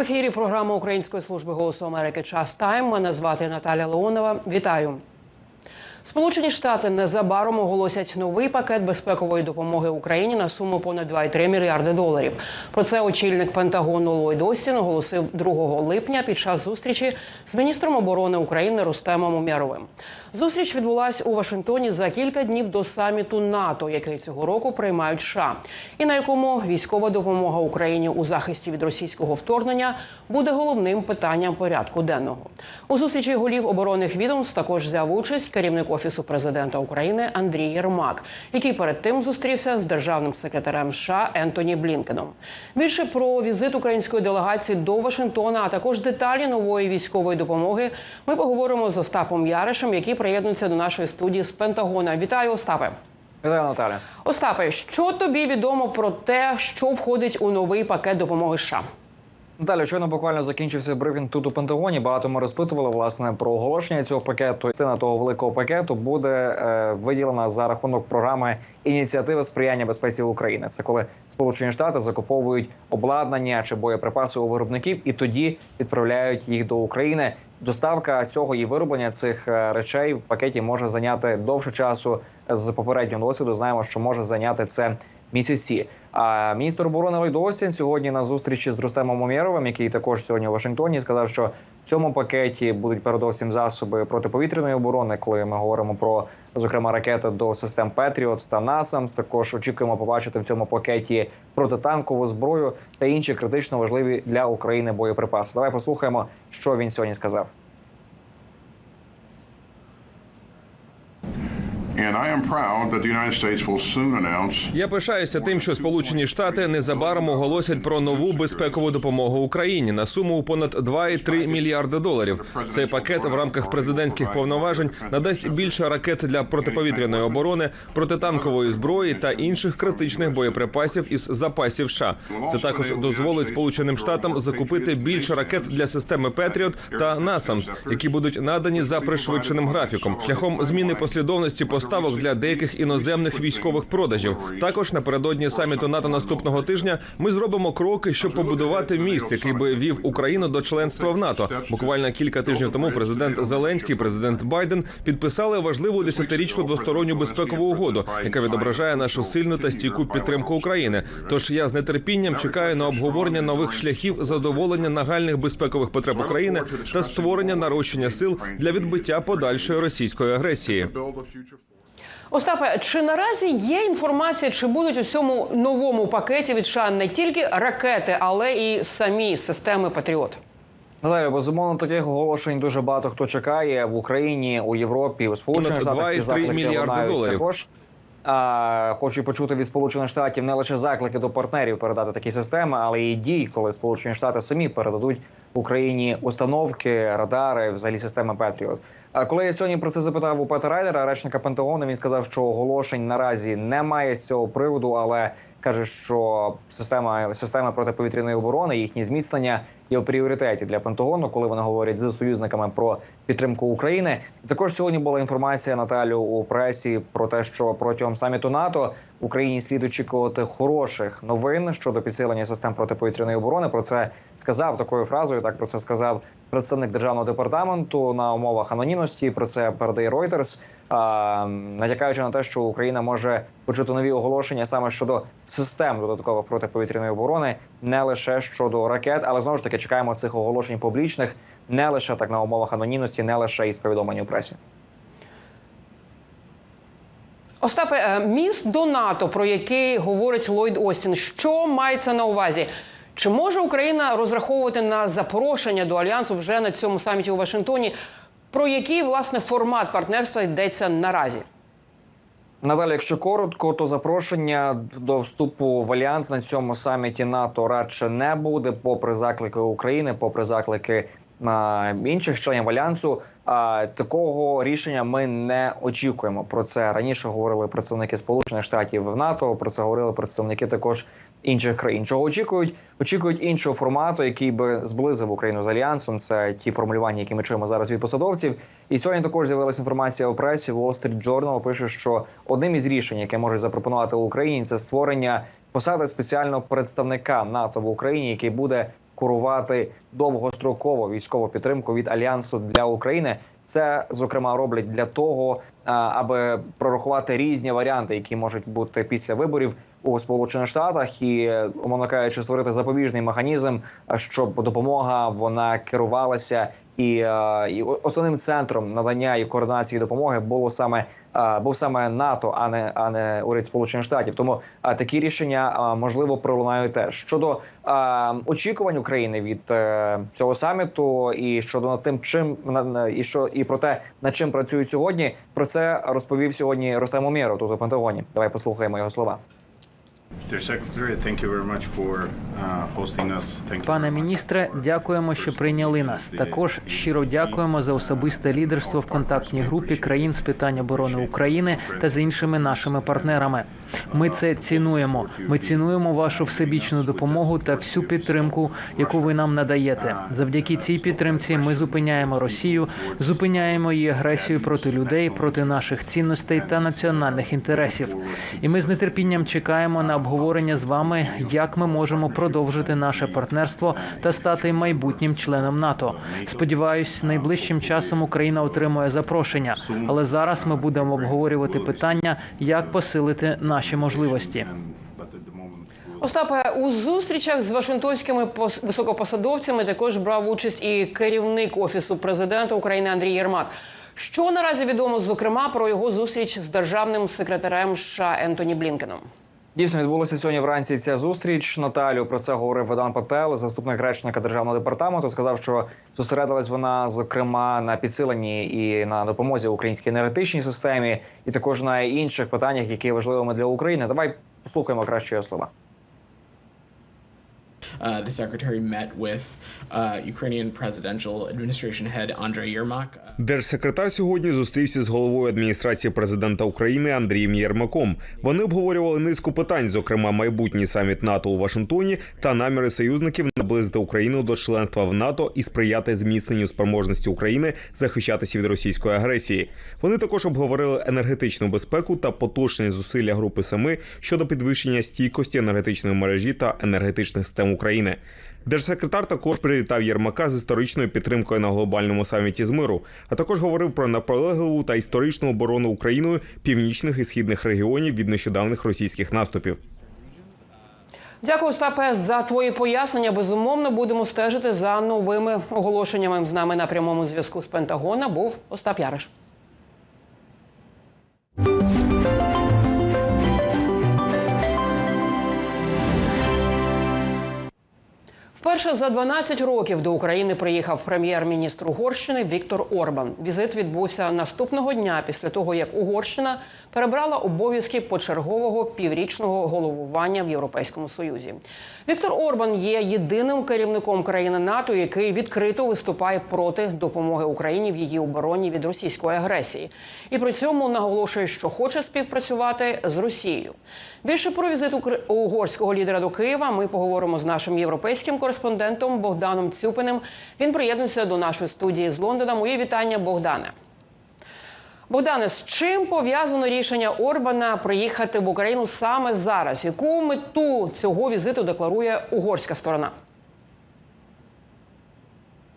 Ефірі програма Української служби голосу Америки Час Тайм. Мене звати Наталя Леонова. Вітаю. Сполучені Штати незабаром оголосять новий пакет безпекової допомоги Україні на суму понад 2,3 мільярди доларів. Про це очільник Пентагону Ллойд Остін оголосив 2 липня під час зустрічі з міністром оборони України Рустемом Умєровим. Зустріч відбулася у Вашингтоні за кілька днів до саміту НАТО, який цього року приймають США, і на якому військова допомога Україні у захисті від російського вторгнення буде головним питанням порядку денного. У зустрічі голів оборонних відомств також взяв участь керівник офісу президента України Андрій Єрмак, який перед тим зустрівся з державним секретарем США Ентоні Блінкеном. Більше про візит української делегації до Вашингтона, а також деталі нової військової допомоги. Ми поговоримо з Остапом Яришем, який приєднується до нашої студії з Пентагона. Вітаю, Остапе. Вітаю, Наталя. Остапе, що тобі відомо про те, що входить у новий пакет допомоги США? Наталя, щойно буквально закінчився брифінг тут у Пентагоні. Багато ми розпитували власне про оголошення цього пакету. Частина того великого пакету буде е, виділена за рахунок програми ініціативи сприяння безпеці України. Це коли Сполучені Штати закуповують обладнання чи боєприпаси у виробників і тоді відправляють їх до України. Доставка цього і вироблення цих е, речей в пакеті може зайняти довше часу. З попереднього досвіду знаємо, що може зайняти це місяці. А міністр оборони Ллойд Остін сьогодні на зустрічі з Рустемом Омєровим, який також сьогодні у Вашингтоні, сказав, що в цьому пакеті будуть передовсім засоби протиповітряної оборони, коли ми говоримо про зокрема ракети до систем Петріот та Насамс. Також очікуємо побачити в цьому пакеті протитанкову зброю та інші критично важливі для України боєприпаси. Давай послухаємо, що він сьогодні сказав. Я пишаюся тим, що Сполучені Штати незабаром оголосять про нову безпекову допомогу Україні на суму у понад 2,3 мільярди доларів. Цей пакет в рамках президентських повноважень надасть більше ракет для протиповітряної оборони, протитанкової зброї та інших критичних боєприпасів із запасів США. Це також дозволить Сполученим Штатам закупити більше ракет для системи Петріот та Насамс, які будуть надані за пришвидшеним графіком, шляхом зміни послідовності поставок для деяких іноземних військових продажів. Також напередодні саміту НАТО наступного тижня ми зробимо кроки, щоб побудувати міст, який би вів Україну до членства в НАТО. Буквально кілька тижнів тому президент Зеленський, президент Байден підписали важливу десятирічну двосторонню безпекову угоду, яка відображає нашу сильну та стійку підтримку України. Тож я з нетерпінням чекаю на обговорення нових шляхів задоволення нагальних безпекових потреб України та створення нарощення сил для відбиття подальшої російської агресії. Остапе, чи наразі є інформація, чи будуть у цьому новому пакеті від США не тільки ракети, але і самі системи Патріот? Наталя, безумовно, таких оголошень дуже багато хто чекає в Україні, у Європі, у Сполучених Штатах. Ці 2,3 заклики мільярди доларів. Також а, хочу почути від Сполучених Штатів не лише заклики до партнерів передати такі системи, але і дій, коли Сполучені Штати самі передадуть Україні установки, радари, взагалі системи Петріот. А коли я сьогодні про це запитав у Пета Райдера, речника Пентагону, він сказав, що оголошень наразі немає з цього приводу, але каже, що система система протиповітряної оборони, їхні зміцнення є в пріоритеті для Пентагону, коли вони говорять з союзниками про підтримку України. Також сьогодні була інформація Наталю у пресі про те, що протягом саміту НАТО Україні слід очікувати хороших новин щодо підсилення систем протиповітряної оборони. Про це сказав такою фразою. Так про це сказав представник державного департаменту на умовах анонімності. Про це передає Reuters, натякаючи на те, що Україна може почути нові оголошення саме щодо систем додаткових протиповітряної оборони, не лише щодо ракет, але знову ж таки чекаємо цих оголошень публічних, не лише так на умовах анонімності, не лише із повідомлень у пресі. Остапе, е, міст до НАТО, про який говорить Ллойд Остін, що мається на увазі? Чи може Україна розраховувати на запрошення до альянсу вже на цьому саміті у Вашингтоні? Про який власне формат партнерства йдеться наразі? Надалі, якщо коротко, то запрошення до вступу в альянс на цьому саміті НАТО радше не буде, попри заклики України, попри заклики а, інших членів альянсу. А такого рішення ми не очікуємо. Про це раніше говорили представники Сполучених Штатів в НАТО. Про це говорили представники також інших країн. Чого очікують? Очікують іншого формату, який би зблизив Україну з альянсом. Це ті формулювання, які ми чуємо зараз від посадовців. І сьогодні також з'явилася інформація у пресі. Wall Street Journal пише, що одним із рішень, яке можуть запропонувати Україні, це створення посади спеціального представника НАТО в Україні, який буде курувати довгострокову військову підтримку від альянсу для України. Це зокрема роблять для того, аби прорахувати різні варіанти, які можуть бути після виборів у Сполучених Штатах, і умовно кажучи, створити запобіжний механізм, щоб допомога вона керувалася, і, е, і основним центром надання і координації допомоги було саме е, був саме НАТО, а не а не уряд Сполучених Штатів. Тому е, такі рішення можливо пролунають теж щодо очікувань України від цього саміту, і щодо над тим, чим на- і що і про те, над чим працюють сьогодні. Про це розповів сьогодні Рустем Умєров тут у Пентагоні. Давай послухаємо його слова. Пане міністре, дякуємо, що прийняли нас. Також щиро дякуємо за особисте лідерство в контактній групі країн з питань оборони України та з іншими нашими партнерами. Ми це цінуємо. Ми цінуємо вашу всебічну допомогу та всю підтримку, яку ви нам надаєте. Завдяки цій підтримці ми зупиняємо Росію, зупиняємо її агресію проти людей, проти наших цінностей та національних інтересів. І ми з нетерпінням чекаємо на обговорення з вами, як ми можемо продовжити наше партнерство та стати майбутнім членом НАТО. Сподіваюсь, найближчим часом Україна отримує запрошення, але зараз ми будемо обговорювати питання, як посилити наші можливості. The moment, Остапе, у зустрічах з вашингтонськими пос- високопосадовцями також брав участь і керівник офісу президента України Андрій Єрмак. Що наразі відомо, зокрема, про його зустріч з державним секретарем США Ентоні Блінкеном? Дійсно відбулася сьогодні вранці ця зустріч. Наталю про це говорив Ведан Пател, заступник речника державного департаменту. Сказав, що зосередилась вона зокрема на підсиленні і на допомозі українській енергетичній системі, і також на інших питаннях, які важливими для України. Давай послухаємо краще його слова. Uh, the secretary met with uh, Ukrainian presidential administration head Andrei Yermak. Uh, Держсекретар сьогодні зустрівся з головою адміністрації президента України Андрієм Єрмаком. Вони обговорювали низку питань, зокрема майбутній саміт НАТО у Вашингтоні та наміри союзників наблизити Україну до членства в НАТО і сприяти зміцненню спроможності України захищатися від російської агресії. Вони також обговорили енергетичну безпеку та поточні зусилля групи Семи щодо підвищення стійкості енергетичної мережі та енергетичних систем України. Держсекретар також привітав Єрмака з історичною підтримкою на глобальному саміті з миру, а також говорив про наполегливу та історичну оборону Україною північних і східних регіонів від нещодавних російських наступів. Дякую, Остапе, за твої пояснення. Безумовно, будемо стежити за новими оголошеннями. З нами на прямому зв'язку з Пентагона був Остап Яриш. Вперше за 12 років до України приїхав прем'єр-міністр Угорщини Віктор Орбан. Візит відбувся наступного дня після того, як Угорщина перебрала обов'язки почергового піврічного головування в Європейському Союзі. Віктор Орбан є єдиним керівником країни НАТО, який відкрито виступає проти допомоги Україні в її обороні від російської агресії, і при цьому наголошує, що хоче співпрацювати з Росією. Більше про візит угорського лідера до Києва ми поговоримо з нашим європейським кореспондентом Богданом Цюпиним. Він приєднується до нашої студії з Лондона. Мої вітання, Богдане. Богдане, з чим пов'язано рішення Орбана приїхати в Україну саме зараз? Яку мету цього візиту декларує угорська сторона?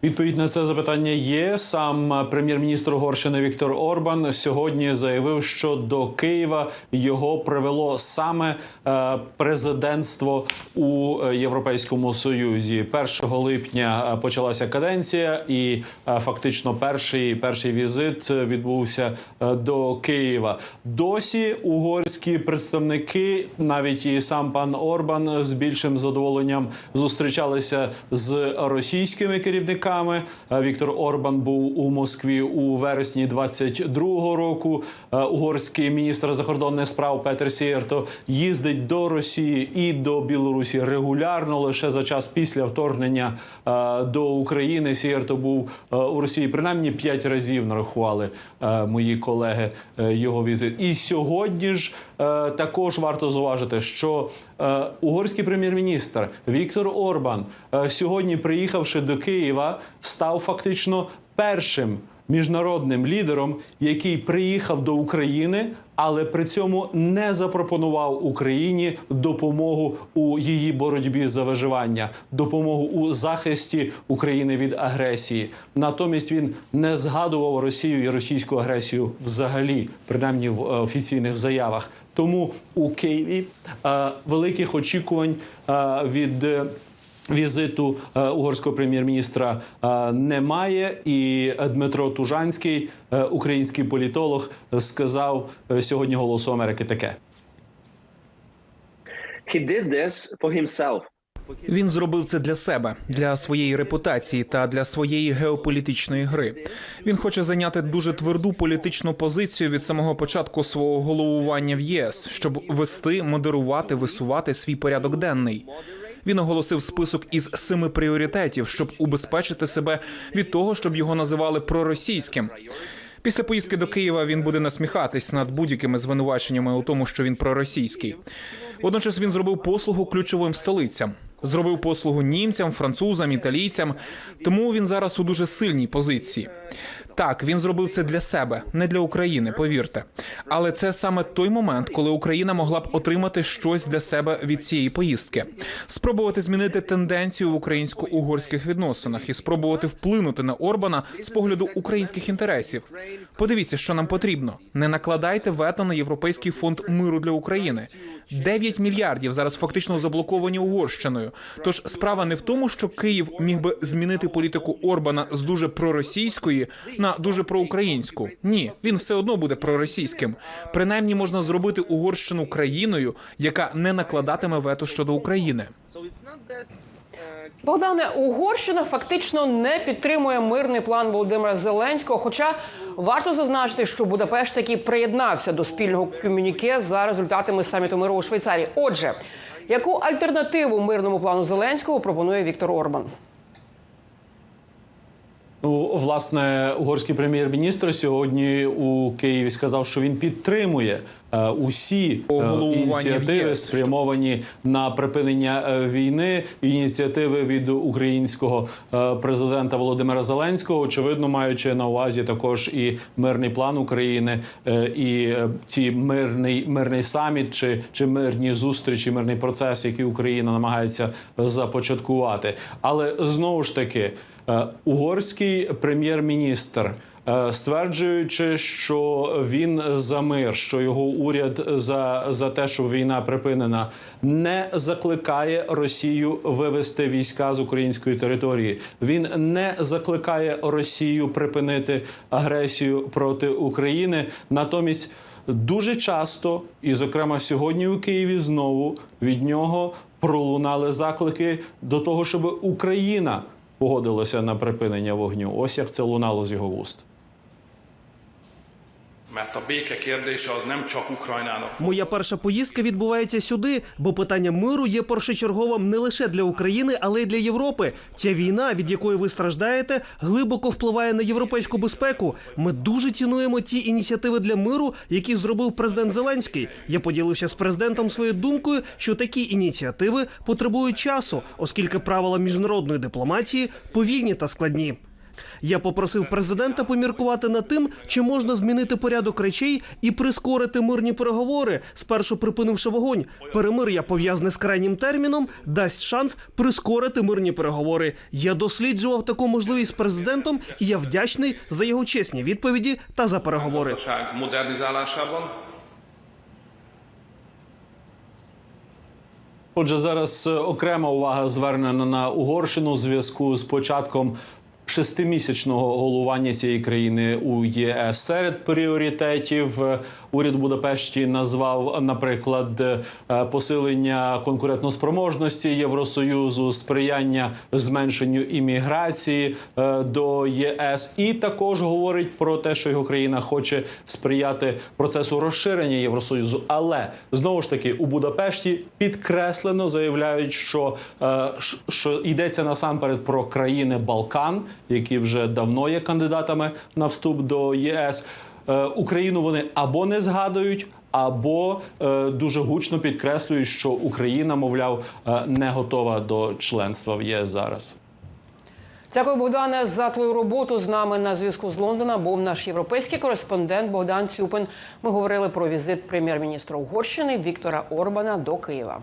Відповідь на це запитання є. Сам е, прем'єр-міністр Угорщини Віктор Орбан сьогодні заявив, що до Києва його привело саме е, президентство у Європейському Союзі. 1 липня е, почалася каденція, і фактично перший перший візит відбувся до Києва. Досі угорські представники, навіть і сам пан Орбан, з більшим задоволенням зустрічалися з російськими керівниками. Е, Віктор Орбан був у Москві у вересні 22-го року. Е, Угорський міністр закордонних справ Петер Сієрто їздить до Росії і до Білорусі регулярно. Лише за час після вторгнення е, до України Сієрто був у Росії принаймні п'ять разів нарахували мої колеги його візит. І сьогодні ж також варто зауважити, що угорський прем'єр-міністр Віктор Орбан сьогодні, приїхавши до Києва, став фактично першим міжнародним лідером, який приїхав до України, але при цьому не запропонував Україні допомогу у її боротьбі за виживання, допомогу у захисті України від агресії. Натомість він не згадував Росію і російську агресію взагалі, принаймні в е, офіційних заявах. Тому у Києві е, великих очікувань е, від. Візиту е, угорського прем'єр-міністра е, немає, і Дмитро Тужанський, е, український політолог, сказав сьогодні Голосу Америки таке. He did this for himself. Він зробив це для себе, для своєї репутації та для своєї геополітичної гри. Він хоче зайняти дуже тверду політичну позицію від самого початку свого головування в ЄС, щоб вести, модерувати, висувати свій порядок денний. Він оголосив список із семи пріоритетів, щоб убезпечити себе від того, щоб його називали проросійським. Після поїздки до Києва він буде насміхатись над будь-якими звинуваченнями у тому, що він проросійський. Водночас він зробив послугу ключовим столицям, зробив послугу німцям, французам, італійцям. Тому він зараз у дуже сильній позиції. Так, він зробив це для себе, не для України, повірте. Але це саме той момент, коли Україна могла б отримати щось для себе від цієї поїздки, спробувати змінити тенденцію в українсько-угорських відносинах і спробувати вплинути на Орбана з погляду українських інтересів. Подивіться, що нам потрібно. Не накладайте вето на Європейський фонд миру для України. 9 мільярдів зараз фактично заблоковані Угорщиною. Тож справа не в тому, що Київ міг би змінити політику Орбана з дуже проросійської на дуже проукраїнську. Ні, він все одно буде проросійським. Принаймні можна зробити Угорщину країною, яка не накладатиме вето щодо України. Богдане, Угорщина фактично не підтримує мирний план Володимира Зеленського. Хоча варто зазначити, що Будапешт таки приєднався до спільного комюніке за результатами саміту миру у Швейцарії. Отже, яку альтернативу мирному плану Зеленського пропонує Віктор Орбан? Ну, власне, угорський прем'єр-міністр сьогодні у Києві сказав, що він підтримує е, усі е, ініціативи, спрямовані на припинення е, війни. Ініціативи від українського е, президента Володимира Зеленського, очевидно, маючи на увазі також і мирний план України, е, і е, ці мирний мирний саміт чи, чи мирні зустрічі, мирний процес, який Україна намагається започаткувати. Але знову ж таки. Е, Угорський прем'єр-міністр, е, стверджуючи, що він за мир, що його уряд за, за те, щоб війна припинена, не закликає Росію вивести війська з української території. Він не закликає Росію припинити агресію проти України. Натомість. Дуже часто, і зокрема сьогодні у Києві, знову від нього пролунали заклики до того, щоб Україна погодилася на припинення вогню. Ось як це лунало з його вуст. Mert a Моя перша поїздка відбувається сюди, бо питання миру є першочерговим не лише для України, але й для Європи. Ця війна, від якої ви страждаєте, глибоко впливає на європейську безпеку. Ми дуже цінуємо ті ініціативи для миру, які зробив президент Зеленський. Я поділився з президентом своєю думкою, що такі ініціативи потребують часу, оскільки правила міжнародної дипломатії повільні та складні. Я попросив президента поміркувати над тим, чи можна змінити порядок речей і прискорити мирні переговори, спершу припинивши вогонь. Перемир'я пов'язане з крайнім терміном, дасть шанс прискорити мирні переговори. Я досліджував таку можливість з президентом, і я вдячний за його чесні відповіді та за переговори. Отже, зараз е, окрема увага звернена на Угорщину у зв'язку з початком. Шестимісячного головування цієї країни у ЄС серед пріоритетів е, уряд Будапешті назвав, наприклад, е, посилення конкурентноспроможності Євросоюзу, сприяння зменшенню імміграції е, до ЄС, і також говорить про те, що його країна хоче сприяти процесу розширення Євросоюзу. Але знову ж таки у Будапешті підкреслено заявляють, що, що йдеться насамперед про країни Балкан, які вже давно є кандидатами на вступ до ЄС. Е, Україну вони або не згадують. Або е, дуже гучно підкреслюють, що Україна, мовляв, е, не готова до членства в ЄС зараз. Дякую, Богдане, за твою роботу. З нами на зв'язку з Лондона був наш європейський кореспондент Богдан Цюпин. Ми говорили про візит прем'єр-міністра Угорщини Віктора Орбана до Києва.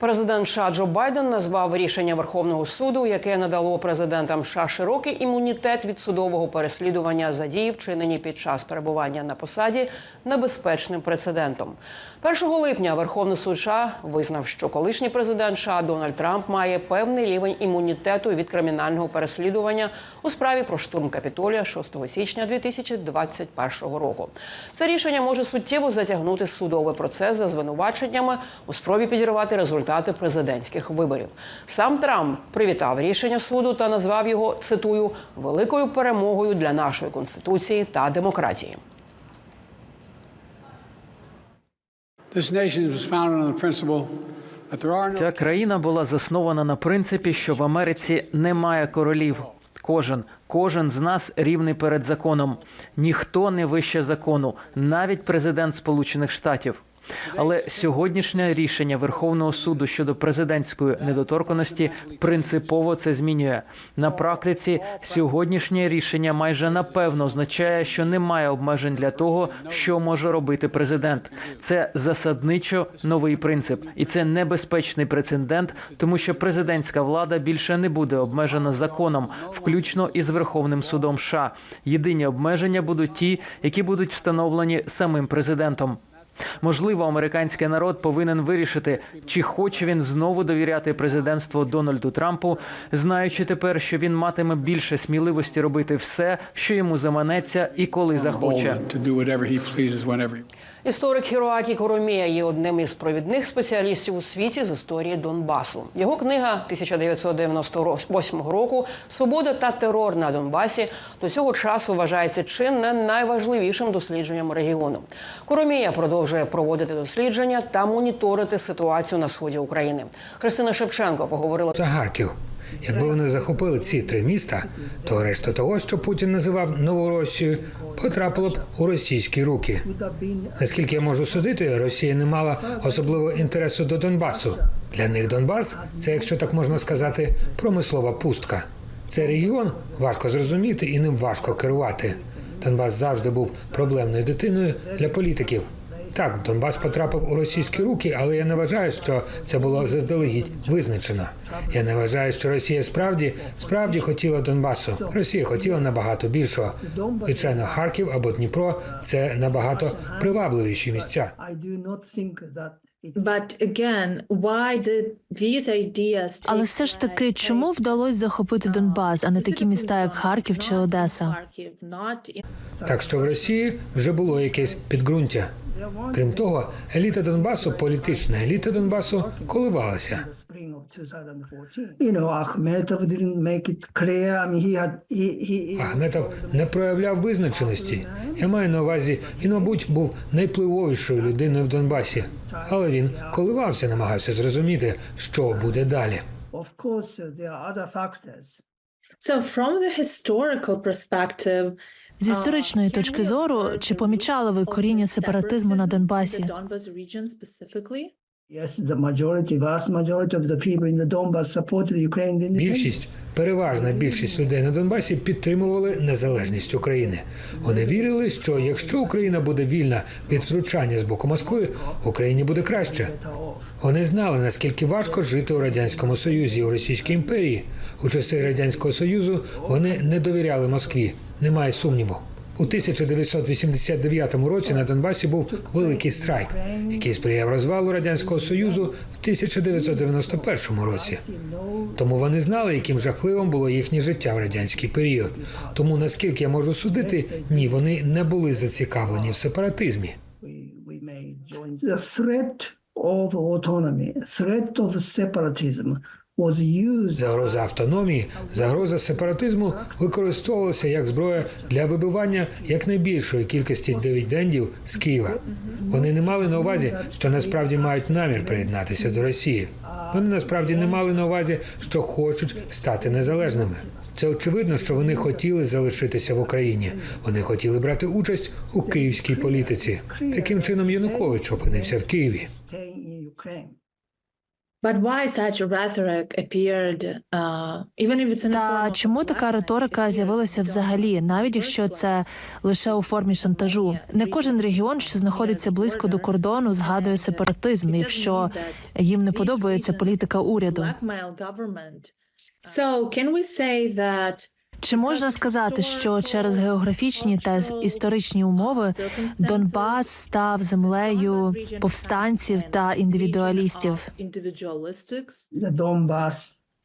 Президент США Джо Байден назвав рішення Верховного суду, яке надало президентам США широкий імунітет від судового переслідування за дії, вчинені під час перебування на посаді, небезпечним прецедентом. 1 липня Верховний суд США визнав, що колишній президент США Дональд Трамп має певний рівень імунітету від кримінального переслідування у справі про штурм Капітолія 6 січня 2021 року. Це рішення може суттєво затягнути судовий процес за звинуваченнями у спробі підірвати результати президентських виборів. Сам Трамп привітав рішення суду та назвав його цитую великою перемогою для нашої конституції та демократії. Ця країна була заснована на принципі, що в Америці немає королів. Кожен, кожен з нас рівний перед законом. Ніхто не вище закону, навіть президент Сполучених Штатів. Але сьогоднішнє рішення Верховного суду щодо президентської недоторканості принципово це змінює. На практиці сьогоднішнє рішення майже напевно означає, що немає обмежень для того, що може робити президент. Це засадничо новий принцип, і це небезпечний прецедент, тому що президентська влада більше не буде обмежена законом, включно із Верховним судом. США. єдині обмеження будуть ті, які будуть встановлені самим президентом. Можливо, американський народ повинен вирішити, чи хоче він знову довіряти президентство Дональду Трампу, знаючи тепер, що він матиме більше сміливості робити все, що йому заманеться і коли захоче. Історик Хіроакі Коромія є одним із провідних спеціалістів у світі з історії Донбасу. Його книга 1998 року Свобода та терор на Донбасі до цього часу вважається не найважливішим дослідженням регіону. Коромія продовжує проводити дослідження та моніторити ситуацію на сході України. Христина Шевченко поговорила Це Харків. Якби вони захопили ці три міста, то решта того, що Путін називав Новоросією, потрапило б у російські руки. Наскільки я можу судити, Росія не мала особливого інтересу до Донбасу. Для них Донбас це, якщо так можна сказати, промислова пустка. Це регіон важко зрозуміти і ним важко керувати. Донбас завжди був проблемною дитиною для політиків. Так, Донбас потрапив у російські руки, але я не вважаю, що це було заздалегідь визначено. Я не вважаю, що Росія справді справді хотіла Донбасу. Росія хотіла набагато більшого. Звичайно, Харків або Дніпро це набагато привабливіші місця. But again, why did these ideas Але все ж таки, чому вдалося захопити Донбас, а не такі міста, як Харків чи Одеса? Так що в Росії вже було якесь підґрунтя. Крім того, еліта Донбасу, політична еліта Донбасу, коливалася. Ахметов не проявляв визначеності. Я маю на увазі, він, мабуть, був найвпливовішою людиною в Донбасі, але він коливався, намагався зрозуміти, що буде далі. So from the historical perspective, З історичної точки зору, чи помічали ви коріння сепаратизму на Донбасі? Більшість, переважна більшість людей на Донбасі підтримували незалежність України. Вони вірили, що якщо Україна буде вільна від втручання з боку Москви, Україні буде краще. Вони знали, наскільки важко жити у радянському союзі у Російській імперії. У часи радянського союзу вони не довіряли Москві. Немає сумніву. У 1989 році на Донбасі був великий страйк, який сприяв розвалу радянського союзу в 1991 році. Тому вони знали, яким жахливим було їхнє життя в радянський період. Тому наскільки я можу судити, ні, вони не були зацікавлені в сепаратизмі. The threat of autonomy, threat of separatism Загроза автономії, загроза сепаратизму використовувалася як зброя для вибивання якнайбільшої кількості дивідендів з Києва. Вони не мали на увазі, що насправді мають намір приєднатися до Росії. Вони насправді не мали на увазі, що хочуть стати незалежними. Це очевидно, що вони хотіли залишитися в Україні. Вони хотіли брати участь у київській політиці. Таким чином Янукович опинився в Києві. Та of чому така риторика з'явилася взагалі, навіть якщо це лише у формі шантажу? Не кожен регіон, що знаходиться близько до кордону, згадує сепаратизм, якщо їм не подобається політика уряду. So can we say that Чи можна сказати, що через географічні та історичні умови Донбас став землею повстанців та індивідуалістів?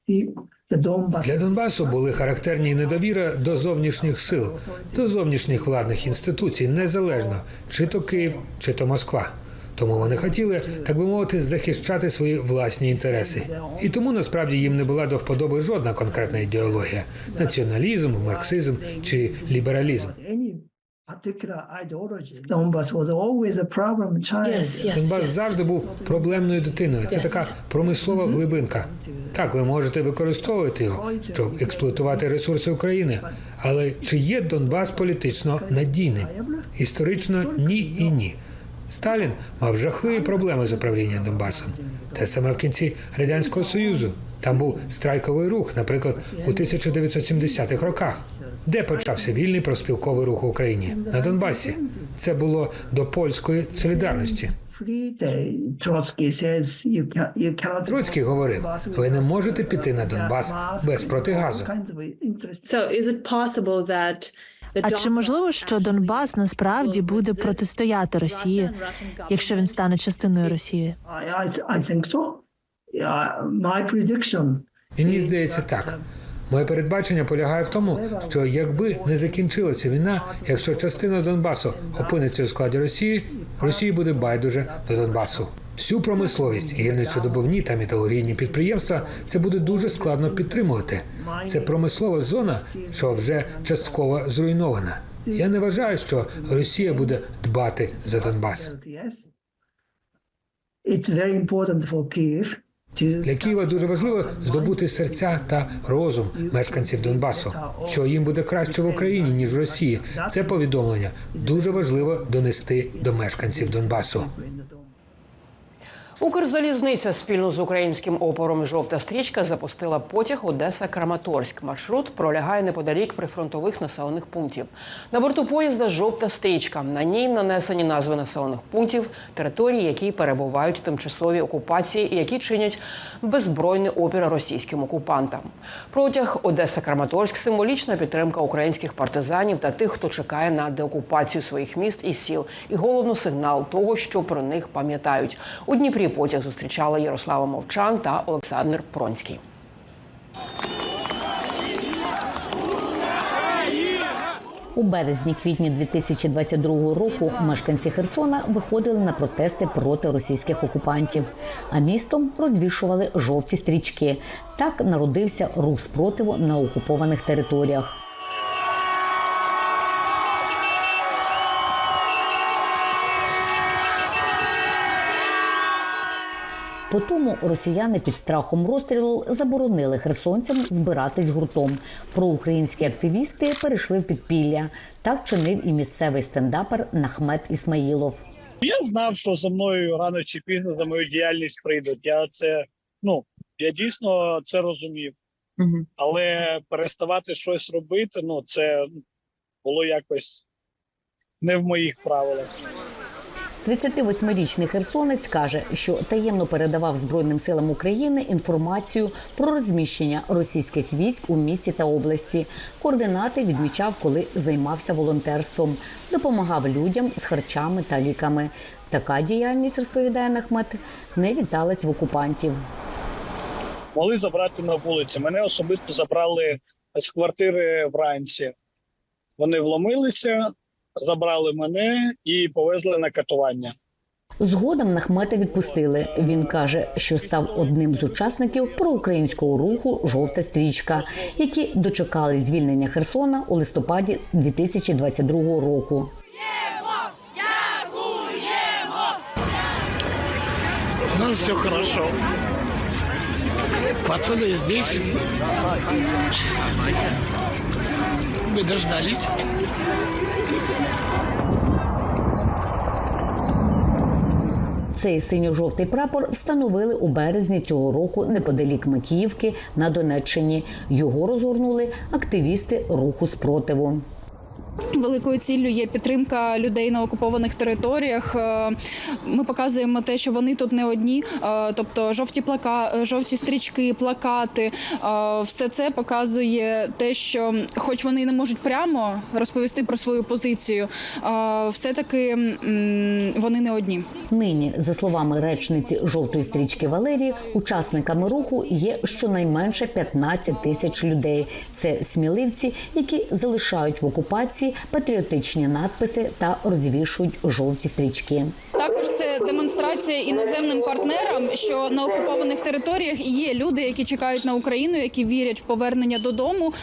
the Для Донбасу були характерні недовіра до зовнішніх сил, до зовнішніх владних інституцій, незалежно чи то Київ, чи то Москва. Тому вони хотіли, так би мовити, захищати свої власні інтереси. І тому насправді їм не була до вподоби жодна конкретна ідеологія: націоналізм, марксизм чи лібералізм. Донбас завжди був проблемною дитиною. Це така промислова глибинка. Так, ви можете використовувати його, щоб експлуатувати ресурси України. Але чи є Донбас політично надійним? Історично ні і ні. Сталін мав жахливі проблеми з управлінням Донбасом. Те саме в кінці радянського союзу. Там був страйковий рух, наприклад, у 1970-х роках. Де почався вільний проспілковий рух в Україні? На Донбасі. Це було до польської солідарності. Троцький говорив: ви не можете піти на Донбас без протигазу. А чи можливо, що Донбас насправді буде протистояти Росії, якщо він стане частиною Росії? Мені здається так. Моє передбачення полягає в тому, що якби не закінчилася війна, якщо частина Донбасу опиниться у складі Росії, Росії буде байдуже до Донбасу. Всю промисловість, гірничодобувні та металургійні підприємства це буде дуже складно підтримувати. Це промислова зона, що вже частково зруйнована. Я не вважаю, що Росія буде дбати за Донбас. Для Києва дуже важливо здобути серця та розум мешканців Донбасу, що їм буде краще в Україні ніж в Росії. Це повідомлення дуже важливо донести до мешканців Донбасу. Укрзалізниця спільно з українським опором Жовта стрічка запустила потяг Одеса Краматорськ. Маршрут пролягає неподалік прифронтових населених пунктів. На борту поїзда жовта стрічка. На ній нанесені назви населених пунктів, території, які перебувають в тимчасовій окупації і які чинять беззбройний опір російським окупантам. Протяг Одеса Краматорськ символічна підтримка українських партизанів та тих, хто чекає на деокупацію своїх міст і сіл, і головно сигнал того, що про них пам'ятають. У Дніпрі потяг зустрічали Ярослава Мовчан та Олександр Пронський. У березні-квітні 2022 року мешканці Херсона виходили на протести проти російських окупантів, а містом розвішували жовті стрічки. Так народився рух спротиву на окупованих територіях. Потому росіяни під страхом розстрілу заборонили херсонцям збиратись гуртом. Проукраїнські активісти перейшли в підпілля. Так чинив і місцевий стендапер Нахмет Ісмаїлов. Я знав, що за мною рано чи пізно за мою діяльність прийдуть. Я це ну я дійсно це розумів, але переставати щось робити, ну це було якось не в моїх правилах. 38-річний херсонець каже, що таємно передавав Збройним силам України інформацію про розміщення російських військ у місті та області. Координати відмічав, коли займався волонтерством, допомагав людям з харчами та ліками. Така діяльність розповідає Нахмет, не віталась в окупантів. Могли забрати на вулиці. Мене особисто забрали з квартири вранці. Вони вломилися, забрали мене і повезли на катування. Згодом Нахмета відпустили. Він каже, що став одним з учасників проукраїнського руху Жовта стрічка, які дочекали звільнення Херсона у листопаді 2022 року. Ну, все хорошо. Пацаны здесь. Мы дождались. Цей синьо-жовтий прапор встановили у березні цього року неподалік Макіївки на Донеччині. Його розгорнули активісти руху спротиву. Великою ціллю є підтримка людей на окупованих територіях. Е, Ми показуємо те, що вони тут не одні. Е, Тобто жовті плака, жовті стрічки, плакати. е, Все це показує те, що, хоч вони не можуть прямо розповісти про свою позицію, е, все таки вони не одні. Нині, за словами речниці жовтої стрічки Валерії, учасниками руху є щонайменше 15 тисяч людей. Це сміливці, які залишають в окупації патріотичні надписи та розвішують жовті стрічки. Також це демонстрація іноземним партнерам, що на окупованих територіях є люди, які чекають на Україну, які вірять в повернення додому.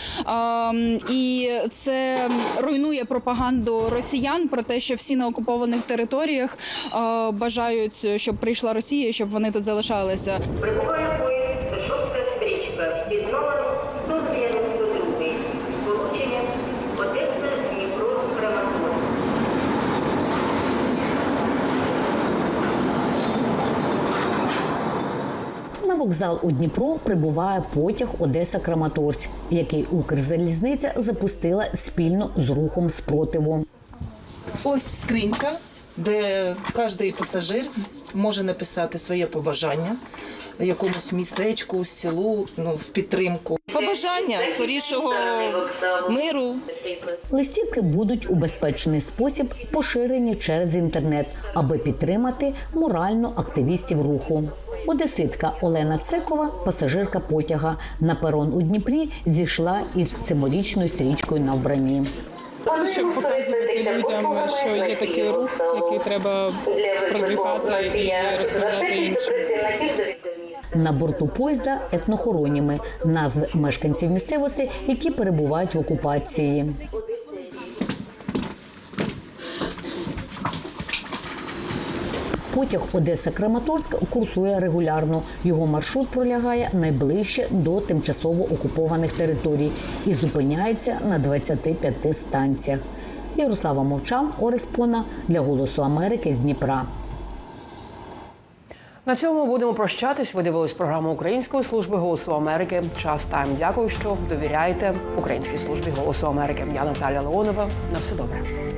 І це руйнує пропаганду росіян про те, що всі на окупованих територіях бажають, щоб прийшла Росія, щоб вони тут залишалися. Прибуває поїзд «Жовта стрічка» під номером 192. Сполучення Одеса, Дніпро, Краматорськ. На вокзал у Дніпро прибуває потяг Одеса-Краматорськ, який Укрзалізниця запустила спільно з рухом спротиву. Ось скринька, де кожен пасажир може написати своє побажання якомусь містечку, селу, ну, в підтримку. Побажання скорішого миру. Листівки будуть у безпечний спосіб поширені через інтернет, аби підтримати морально активістів руху. Одеситка Олена Цекова, пасажирка потяга, на перон у Дніпрі зійшла із символічною стрічкою на вбранні. щоб показувати людям, що є такий рух, який треба продвігати і розповідати іншим. На борту поїзда етнохороніми назви мешканців місцевості, які перебувають в окупації. Потяг Одеса-Краматорськ курсує регулярно. Його маршрут пролягає найближче до тимчасово окупованих територій і зупиняється на 25 станціях. Ярослава Мовчан, Ореспона для Голосу Америки з Дніпра. На цьому будемо прощатись. Ви дивились програму Української служби голосу Америки. Час тайм. Дякую, що довіряєте Українській службі голосу Америки. Я Наталя Леонова. На все добре.